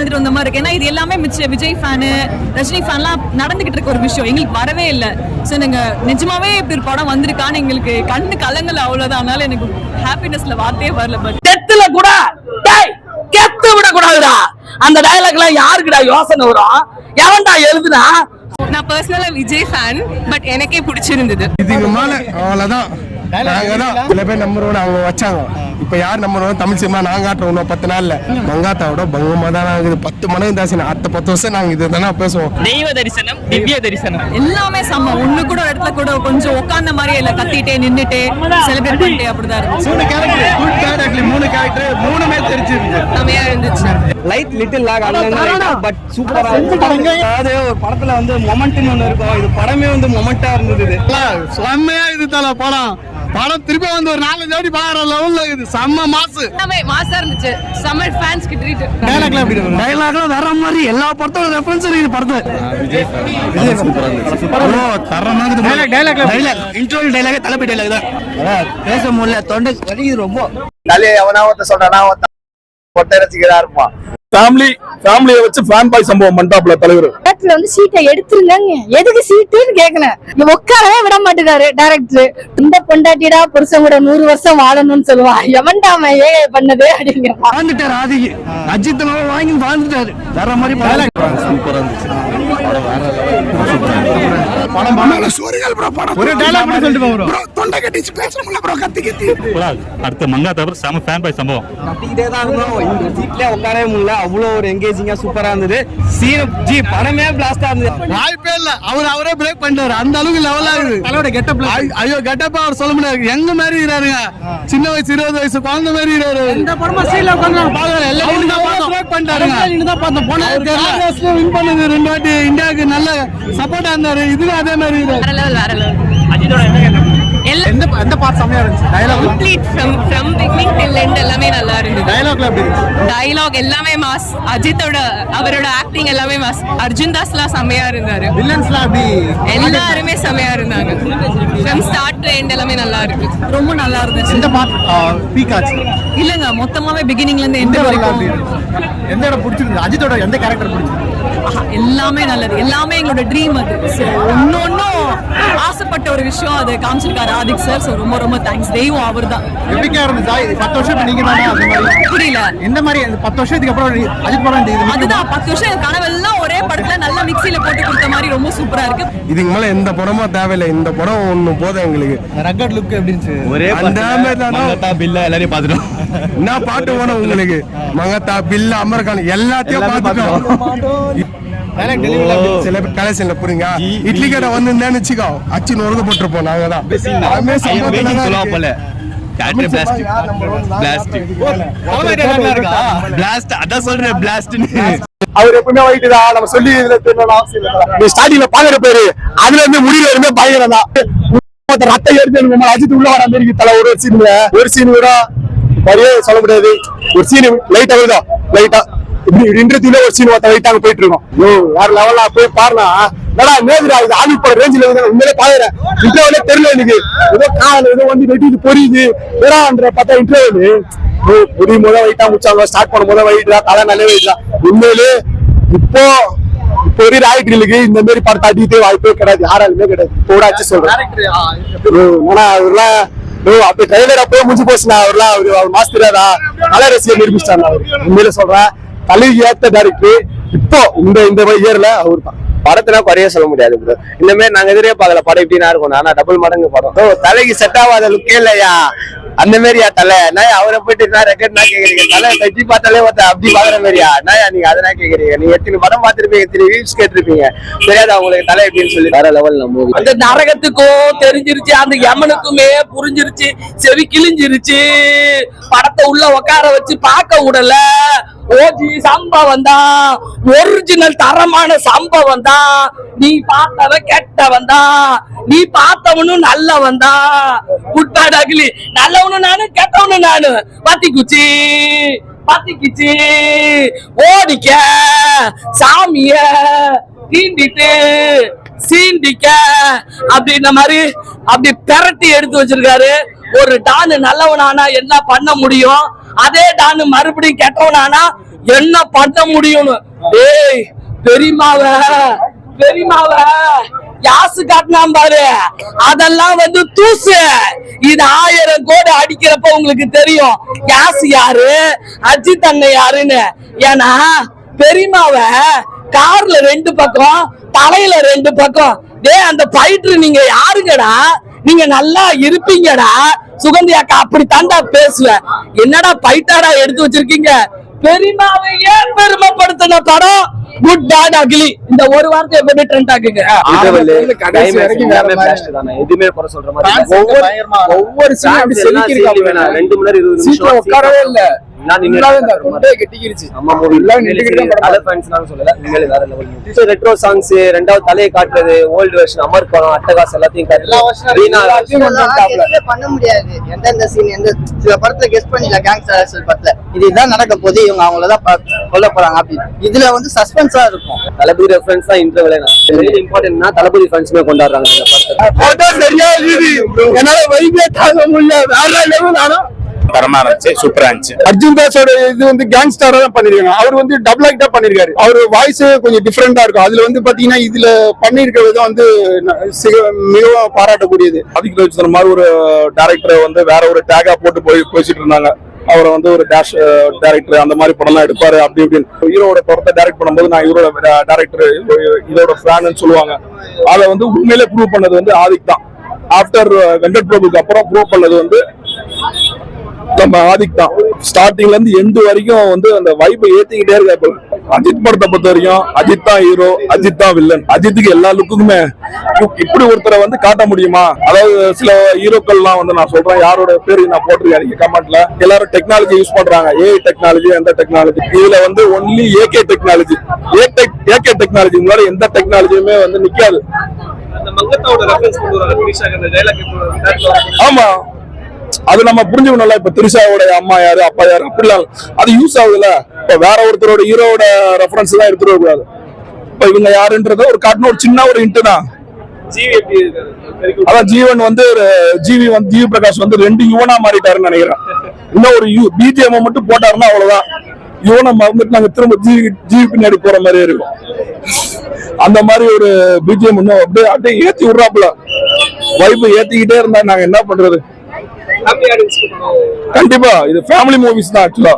வாழ்ந்துட்டு வந்த மாதிரி இருக்கு. ஏன்னா இது எல்லாமே மிச்ச விஜய் ஃபேனு ரஜினி ஃபேன்லாம் நடந்துகிட்டு இருக்க ஒரு விஷயம். எங்களுக்கு வரவே இல்லை. ஸோ நீங்க நிஜமாவே இப்படி ஒரு படம் வந்திருக்கான்னு எங்களுக்கு கண்ணு கலங்கல அவ்வளவுதான். அதனால எனக்கு ஹாப்பினஸ்ல வார்த்தையே வரல பட் டெத்துல கூட டேய் கெத்து விட கூடாதுடா அந்த டயலாக்ல யாருக்குடா யோசனை வரும்? எவன்டா எழுதுனா? நான் பர்சனலா விஜய் ஃபேன் பட் எனக்கே பிடிச்சிருந்தது. இதுக்கு மேல அவ்வளவுதான். நாங்க தான் சில பேர் நம்பர் ஒன் அவங்க வச்சாங்க. இப்ப யார் நம்பர் ஒன் தமிழ் சினிமா நாங்க காட்டுறோம் இன்னும் பத்து நாள்ல. மங்காத்தாவோட பங்கமா தான் ஆகுது பத்து மடங்கு தாசி அடுத்த பத்து வருஷம் நாங்க இது தானே பேசுவோம். தெய்வ தரிசனம் திவ்ய தரிசனம். எல்லாமே செம்ம. ஒண்ணு கூட இடத்துல கூட கொஞ்சம் உட்கார்ந்த மாதிரியே இல்ல. கத்திட்டே நின்னுட்டே செலிப்ரேட் பண்ணிட்டே அப்படிதான் இருந்துச்சு. மூணு கேரக்டர் குட் பேட் அக்லி மூணு கேரக்டர் மூணுமே தெரிஞ்சிருக்கு செம்மையா இருந்துச்சு. லைட் லிட்டில் லாக் பட் சூப்பரா அதாவது ஒரு படத்துல வந்து மொமெண்ட்னு ஒண்ணு இருக்கும். இது படமே வந்து மொமெண்டா இருந்தது. செம்மையா இது தல படம். படம் திருப்பி வந்து ஒரு நாலஞ்சு வாட்டி பாக்குற லெவல்ல இது செம்ம மாசு. எல்லாமே மாசா இருந்துச்சு. சம்மர் ஃபேன்ஸ்க்கு ட்ரீட் டைலாக்ல எப்படி டயலாக்லாம் வேற மாதிரி. எல்லா படத்தோட ரெஃபரன்ஸ் இருக்குது படத்துல. தரமாக டைலாக் டைலாக்ல டைலாக் இன்ட்ரோல் டைலாக் தலைமை டைலாக் தான். பேச முடியல. தொண்டை வலிக்குது ரொம்ப. தலையை எவனா ஒருத்த சொல்றானா ஒருத்தன் பொட்டை ரசிகரா இருப்பான் ஃபேமிலி ஃபேமிலியை வச்சு ஃபேன் பாய் சம்பவம் பண்ணிட்டாப்ல தலைவர். டேரக்டர் வந்து சீட்டை எடுத்துருந்தாங்க. எதுக்கு சீட்டுன்னு இங்க உட்காரவே விட மாட்டேங்காரு டேரக்டர் இந்த பொண்டாட்டிடா புருஷன் கூட நூறு வருஷம் வாழணும்னு சொல்லுவான் எவன்டா அவன் ஏ பண்ணது அப்படிங்கிற வாழ்ந்துட்டாரு ஆதிக்கு அஜித் வாங்கி வாழ்ந்துட்டாரு. வேற மாதிரி ஒரு டைலாக் மட்டும் சொல்லிட்டு ப்ரோ தொண்டை கட்டிச்சு பேச முடியல ப்ரோ கத்தி கத்தி. அடுத்த மங்கா தவிர செம ஃபேன் பாய் சம்பவம். கத்திக்கிட்டே தான் இருந்தோம் இந்த சீட்லயே உட்காரவே முடியல. அவ்வளவு ஒரு எங்கேஜிங்கா சூப்பரா இருந்தது. சீன் ஜி படமே பிளாஸ்டா இருந்தது. வாய்ப்பே இல்ல. அவர் அவரே பிரேக் பண்ணிட்டாரு. அந்த அளவுக்கு லெவல் ஆகுது தலையோட கெட்டப் ஐயோ கெட்டப் அவர் சொல்ல முடியாது. எங்க மாதிரி இருக்கிறாருங்க? சின்ன வயசு இருபது வயசு குழந்தை மாதிரி இருக்கிறாரு. இந்த படமா சீல உட்கார்ந்து பாக்குறேன் எல்லாரும் பிரேக் பண்ணிட்டாருங்க. தான் பார்த்தோம். போன வின் பண்ணது ரெண்டு வாட்டி. இந்தியாவுக்கு நல்ல சப்போர்ட்டா இருந்தாரு. இதுவும் அதே மாதிரி வேற லெவல் வேற லெவல் எல்லாம் எந்த எந்த பார்ட் செமையா இருந்துச்சு? Dialogue complete from from beginning till end எல்லாமே நல்லா இருந்தது. டயலாக்ல எப்படி இருந்துச்சு? டயலாக் எல்லாமே மாஸ் அஜித்தோட அவரோட ஆக்டிங் எல்லாமே மாஸ் அர்ஜுன் தாஸ்லாம் செம்மையா இருந்தாரு. வில்லன்ஸ்லாம் அப்படி எல்லாருமே செம்மையா இருந்தாங்க. ஃப்ரம் ஸ்டார்ட் டு எண்ட் எல்லாமே நல்லா இருக்கு. ரொம்ப நல்லா இருந்துச்சு. எந்த பார்ட் பீக் ஆச்சு? இல்லங்க மொத்தமாவே பிகினிங்ல இருந்து எந்த எண்ட் வரைக்கும்? எந்த இடம் பிடிச்சிருக்கு அஜித்தோட எந்த கேரக்டர் பிடிச்சிருக்கு எல்லாமே நல்லது. எல்லாமே எங்களோட ட்ரீம் அது. ஒன்னொன்னும் ஆசைப்பட்ட ஒரு விஷயம் அது காமிச்சிருக்காரு ஆதிக் சார் ஸோ ரொம்ப ரொம்ப தேங்க்ஸ் தெய்வம் அவர் தான் எப்பிக்கா இருந்துச்சா பத்து வருஷம் நீங்க தானே? அந்த மாதிரி. புரியல. எந்த மாதிரி? அந்த பத்து வருஷத்துக்கு அப்புறம் அஜித் படம்? அதுதான் பத்து வருஷம் கனவெல்லாம் ஒரே படத்துல நல்லா மிக்ஸில போட்டு கொடுத்த மாதிரி ரொம்ப சூப்பரா இருக்கு. இதுக்கு மேல எந்த படமும் தேவையில்லை. இந்த படம் ஒண்ணு போதும் எங்களுக்கு. ரக்கட் லுக் எப்படி இருந்துச்சு? ஒரே அந்த மாதிரி தானே. பில்ல எல்லாரையும் பாத்துட்டோம் என்ன பாட்டு வேணும் உங்களுக்கு. மகத்தா பில்ல அமர்கான் எல்லாத்தையும் பார்த்துட்டோம் கலெக்ஷன்ல புரியுங்க. இட்லி கடை வந்து வச்சுக்கோ அச்சு போட்டிருப்போம் நாங்க தான். பிளாஸ்ட்னு அவர் எப்பவுமே தான். நம்ம சொல்லி இதுல தெரியணும் அவசியம் இல்லை. நீ ஸ்டார்டிங்ல பாக்குற பேரு அதுல இருந்து முடியல இருந்து பயங்கரம் தான் மொத்த ரத்த எடுத்து நம்ம அஜித் உள்ள வர மாதிரி தல ஒரு சீன்ல ஒரு சீன் கூட நிறைய சொல்ல முடியாது. ஒரு சீன் லைட்டா வருதா? லைட்டா இப்படி இன்றத்துல ஒரு சீன் ஒருத்த லைட்டா போயிட்டு இருக்கோம். ஐயோ வேற லெவல்ல போய் பாருனா என்னடா நேதுடா இது? ஆதி பட ரேஞ்சில வந்து உண்மையிலே பாக்குறேன். இன்டர்வியூல தெரியல எனக்கு. ஏதோ கால ஏதோ வந்து வெட்டிது பொரியுது. வேறான்ற பார்த்தா இன்டர்வியூ முடி போது வெயிட்டா முடிச்சாங்க. ஸ்டார்ட் பண்ணும் போது வைட்டா தலை நல்ல வைட்டா உண்மையிலே இப்போ இப்போ ஒரு ராய்களுக்கு இந்த மாதிரி படத்தை அடிக்கவே வாய்ப்பே கிடையாது. யாராலுமே கிடையாது. இப்போ கூட சொல்றேன் ஆனா அவர்லாம் அப்படி ட்ரைலர் அப்பவே முடிஞ்சு போச்சுண்ணா அவர்லாம் அவரு அவர் மாஸ்டரா நல்ல ரசிகர் நிரூபிச்சிட்டாங்க அவர். உண்மையில சொல்றேன். தலைவி ஏத்த டேரக்டர் இப்போ இந்த இந்த இயர்ல அவர் தான். படத்துல குறைய சொல்ல முடியாது ப்ரோ இந்த மாதிரி நாங்க எதிரே பார்க்கல. படம் இப்படினா இருக்கும். ஆனா டபுள் மடங்கு படம். தலைக்கு செட் ஆகாத லுக்கே இல்லையா? அந்த மாதிரியா தலை? நான் அவரை போயிட்டு நான் கேக்குறீங்க. தலை தட்டி பார்த்தாலே ஒருத்த அப்படி பாக்குற மாதிரியா நான் நீங்க அதெல்லாம் கேக்குறீங்க. நீங்க எத்தனை படம் பார்த்திருப்பீங்க? எத்தனை வியூஸ் கேட்டிருப்பீங்க? தெரியாதா உங்களுக்கு? தலை எப்படின்னு சொல்லி. வேற லெவல் மூவி. அந்த நரகத்துக்கும் தெரிஞ்சிருச்சு அந்த யமனுக்குமே புரிஞ்சிருச்சு செவி கிழிஞ்சிருச்சு. படத்தை உள்ள உட்கார வச்சு பார்க்க விடல. ஓஜி சம்பவம் தான் ஒரிஜினல் தரமான சம்பவம் தான் நீ பார்த்தவன் கெட்டவன் தான் நீ பார்த்தவனும் நல்லவன் தான் குட்டாட் அகிலி. நல்லவனும் நானு கெட்டவனும் நானு. பத்தி குச்சி பாத்திக்குச்சி ஓடிக்க சாமிய தீண்டிட்டு சீண்டிக்க. அப்படின்ற மாதிரி அப்படி பெரட்டி எடுத்து வச்சிருக்காரு. ஒரு டானு நல்லவனானா என்ன பண்ண முடியும்? அதே டானு மறுபடியும் கேட்டவனானா என்ன பண்ண முடியும்னு? ஏய் பெரியமாவ பெரியமாவ யாசு காட்டினான் பாரு. அதெல்லாம் வந்து தூசு. இது ஆயிரம் கோடி அடிக்கிறப்ப உங்களுக்கு தெரியும். யாசு யாரு? அஜித் அண்ணன் யாருன்னு. ஏன்னா பெரியமாவ கார்ல ரெண்டு பக்கம் தலையில ரெண்டு பக்கம். டே அந்த பயிற்று நீங்க யாருங்கடா? நீங்க நல்லா இருப்பீங்கடா. சுகந்தி அக்கா அப்படி தாண்டா பேசுவேன் என்னடா பைட்டாடா எடுத்து வச்சிருக்கீங்க? பெரியமாவை ஏன் பெருமைப்படுத்தின படம்? குட் டாட் அகிலி இந்த ஒரு வார்த்தை எப்பவுமே ட்ரெண்ட். எதுவுமே குறை சொல்ற மாதிரி இல்ல. ஒவ்வொரு. ரெண்டு மணி நேரம் இருபது நிமிஷம் உட்காரவே இல்ல. ரெட்ரோ சாங்ஸ் ரெண்டாவது தலையை காட்டுறது ஓல்டு வெர்ஷன் அமர் படம் அட்டகாஸ் எல்லாத்தையும் பண்ண முடியாது. எந்தெந்த சீன் எந்த சில படத்துல கெஸ்ட் பண்ணிடலாம் கேங்ஸ்டர் படத்துல. இதுதான் நடக்க போகுது. இவங்க அவங்களதான் கொல்ல போறாங்க அப்படின்னு. இதுல வந்து சஸ்பென்ஸா இருக்கும். தளபதி ரெஃபரன்ஸ் தான் இன்டர்வலே இம்பார்ட்டன்ட்னா தளபதி ஃபேன்ஸுமே கொண்டாடுறாங்க இந்த படத்தை. போட்டா சரியா இருக்குது என்னால வைப்பே தாங்க முடியல. வேற லெவல் ஆனா. தரமா இருந்துச்சு சூப்பரா இருந்துச்சு. அர்ஜுன் தாஸோட இது வந்து கேங்ஸ்டரா தான் பண்ணிருக்காங்க. அவர் வந்து டபுள் ஆக்டா பண்ணிருக்காரு. அவர் வாய்ஸ் கொஞ்சம் டிஃப்ரெண்டா இருக்கும். அதுல வந்து பாத்தீங்கன்னா இதுல பண்ணிருக்க விதம் வந்து மிகவும் பாராட்டக்கூடியது. அதுக்கு வச்சு மாதிரி ஒரு டேரக்டரை வந்து வேற ஒரு டேகா போட்டு போய் பேசிட்டு இருந்தாங்க. அவரை வந்து ஒரு டேஷ் டேரக்டர் அந்த மாதிரி படம்லாம் எடுப்பாரு அப்படி இப்படின்னு. ஹீரோட படத்தை டைரக்ட் பண்ணும்போது நான் இவரோட டேரக்டர் இதோட ஃபேன்னு சொல்லுவாங்க. அதை வந்து உண்மையிலே ப்ரூவ் பண்ணது வந்து ஆதிக் தான். ஆஃப்டர் வெங்கட் பிரபுக்கு அப்புறம் ப்ரூவ் பண்ணது வந்து நம்ம ஆதிக் தான் ஸ்டார்டிங்ல இருந்து எண்டு வரைக்கும் வந்து அந்த வைப்பை ஏத்திக்கிட்டே இருக்காரு அஜித் படத்தை பொறுத்த வரைக்கும் அஜித் தான் ஹீரோ அஜித் தான் வில்லன் அஜித்துக்கு எல்லா லுக்குக்குமே இப்படி ஒருத்தரை வந்து காட்ட முடியுமா? அதாவது சில ஹீரோக்கள்லாம் வந்து நான் சொல்றேன் யாரோட பேரு நான் போட்டிருக்கேன் நீங்க கமெண்ட்ல எல்லாரும் டெக்னாலஜி யூஸ் பண்றாங்க. ஏஐ டெக்னாலஜி எந்த டெக்னாலஜி இதுல வந்து only AK technology AK technology முன்னாடி எந்த டெக்னாலஜியுமே வந்து நிக்காது. ஆமா. அது நம்ம புரிஞ்சுக்கணும்ல. இப்ப திரிஷாவோட அம்மா யாரு அப்பா யாரு? அப்படிலாம் அது யூஸ் ஆகுதுல இப்ப வேற ஒருத்தரோட ஹீரோவோட ரெஃபரன்ஸ் தான் எடுத்துட்டு வரக் கூடாது. இப்ப இவங்க யாருன்றத ஒரு காட்டின ஒரு சின்ன ஒரு இன்ட்டு தான். அதான் ஜீவன் வந்து ஒரு ஜிவி வந்து ஜிவி பிரகாஷ் வந்து ரெண்டு யுவனா மாறிட்டாருன்னு நினைக்கிறேன். இன்னும் ஒரு பிஜிஎம் மட்டும் போட்டாருன்னா அவ்வளவுதான். யுவனை மறந்துட்டு நாங்க திரும்ப ஜிவி ஜிவி பின்னாடி போற மாதிரி இருக்கும். அந்த மாதிரி ஒரு பிஜிஎம் இன்னும் அப்படியே அப்படியே ஏத்தி விடுறாப்புல. வைப்பு ஏத்திக்கிட்டே இருந்தா நாங்க என்ன பண்றது? கண்டிப்பா இது ஃபேமிலி மூவிஸ் தான் ஆக்சுவலா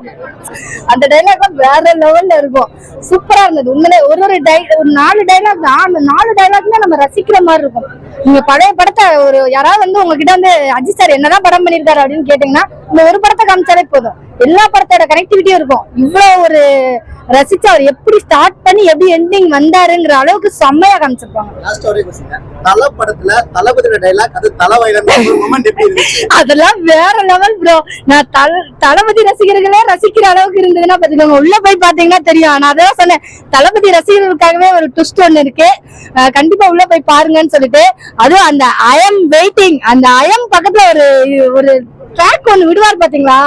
அந்த டைலாக் வேற லெவல்ல இருக்கும். சூப்பரா இருந்தது. உண்மையிலே ஒரு ஒரு டை ஒரு நாலு டைலாக் தான். அந்த நாலு டைலாக்மே நம்ம ரசிக்கிற மாதிரி இருக்கும். நீங்க பழைய படத்தை ஒரு யாராவது வந்து உங்ககிட்ட வந்து அஜித் சார் என்னதான் படம் பண்ணிருக்காரு அப்படின்னு கேட்டீங்கன்னா இந்த ஒரு படத்தை காமிச்சாலே போதும். எல்லா படத்தோட கனெக்டிவிட்டியும் இருக்கும். இவ்வளவு ஒரு ரசிச்சு அவர் எப்படி ஸ்டார்ட் பண்ணி எப்படி எண்டிங் வந்தாருங்கிற அளவுக்கு செம்மையா காமிச்சிருப்பாங்க. தல படத்துல தளபதியோட டைலாக் அது அதெல்லாம் வேற லெவல் ப்ரோ நான் தளபதி ரசிகர்களே ரசிக்கிற அளவுக்கு இருந்ததுன்னா பாத்துக்கோங்க உள்ள போய் பாத்தீங்கன்னா தெரியும். நான் அதான் சொன்னேன். தளபதி ரசிகர்களுக்காகவே ஒரு ட்விஸ்ட் ஒண்ணு இருக்கு. கண்டிப்பா உள்ள போய் பாருங்கன்னு சொல்லிட்டு அதுவும் அந்த ஐஎம் வெயிட்டிங் அந்த ஐஎம் பக்கத்துல ஒரு ஒரு ட்ராக் ஒன்று விடுவார் பாத்தீங்களா?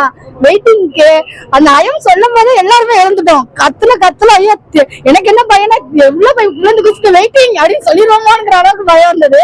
வெயிட்டிங்க்கு அந்த ஐயம் சொல்லும் போது எல்லாருமே இறந்துட்டோம் கத்துல கத்துல ஐயா எனக்கு என்ன பயனா எவ்வளவு பயம்? குழந்தை குச்சிட்டு வெயிட்டிங் அப்படின்னு சொல்லிடுவோமோங்கிற அளவுக்கு பயம் இருந்தது